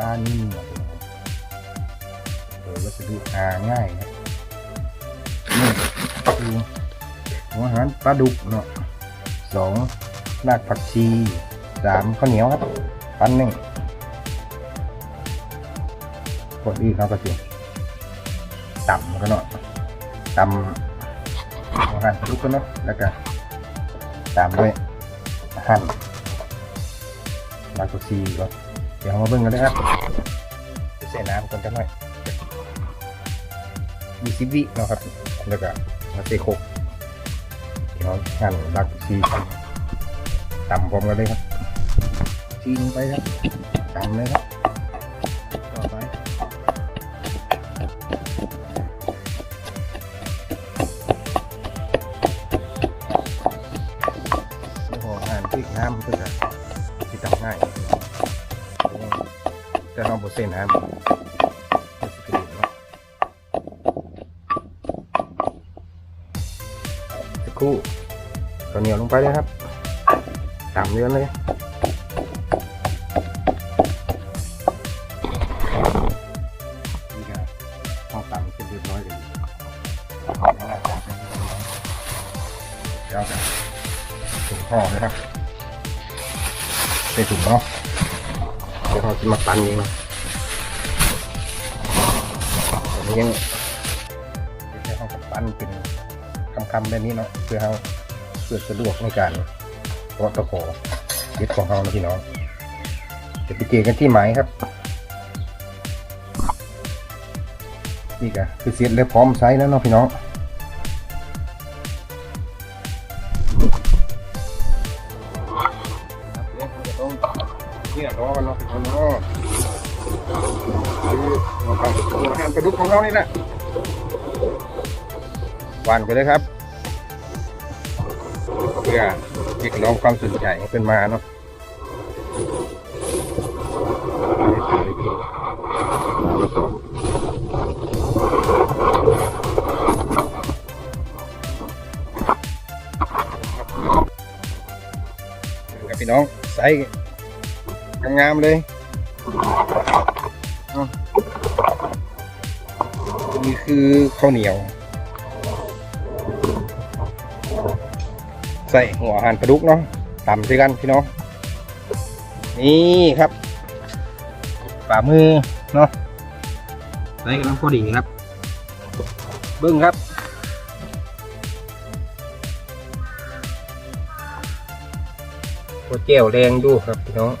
ปลานิ่มโดยวัสดุหาง่ายนะนี่คือหัวหารปลาดุกเนาะสองรากผักชีสามข้าวเหนียวครับปั้นหนึ่งกดอีกครับก็คือต่ำก็เนาะต่ำหัวหารลาดุกก็เนาะแล้วก็ตามด้วยหั่นรากผักชีก็ เดี๋ยวมาเบิ่งกันเลยครับจะใส่น้ำก่อนจังหน่อยยี่สิบวิเนาะครับ แล้วก็มาเตะโคกเดี๋ยวหั่นรักชีตำพร้อมกันเลยครับชีลงไปครับตำเลยครับต่อไป แต่เราบดเส้นน้ำมันจะกระดิ่งเนาะสักครู่ข้าวเหนียวลงไปเลยครับตามเนื้อเลยนี่ก็ข้าวตำเสร็จเรียบร้อยเลยเดี๋ยวจะถุงห่อนะครับใส่ถุงเนาะ เดี๋ยวเราจะมาปั้นเองนะตอนนี้ยังเดี๋ยวเราจะปั้นเป็นคำๆแบบนี้เนาะเพื่อเราเพื่อสะดวกในการเพาะตะขอเด็ดของเรานะพี่น้องจะไปเจอกันที่หมายครับนี่ก็คือเสร็จแล้วพร้อมใช้แล้วเนาะพี่น้อง เนี่ยรอกันเนาะพี่น้องเนาะคือเราทำอาหารประดุกของเรานี่แหละหวานไปเลยครับเพื่อเรียกร้องความสนใจให้เป็นมาเนาะกับพี่น้องใส่ งามเลยนี่คือข้าวเหนียว ใส่หัวอาหารปลาดุกเนาะตำด้วยกันพี่น้องนี่ครับฝ่ามือเนาะใส่กันน้ำพอดีครับ เบิ้งครับตัวเจียวแรงดูครับพี่น้อง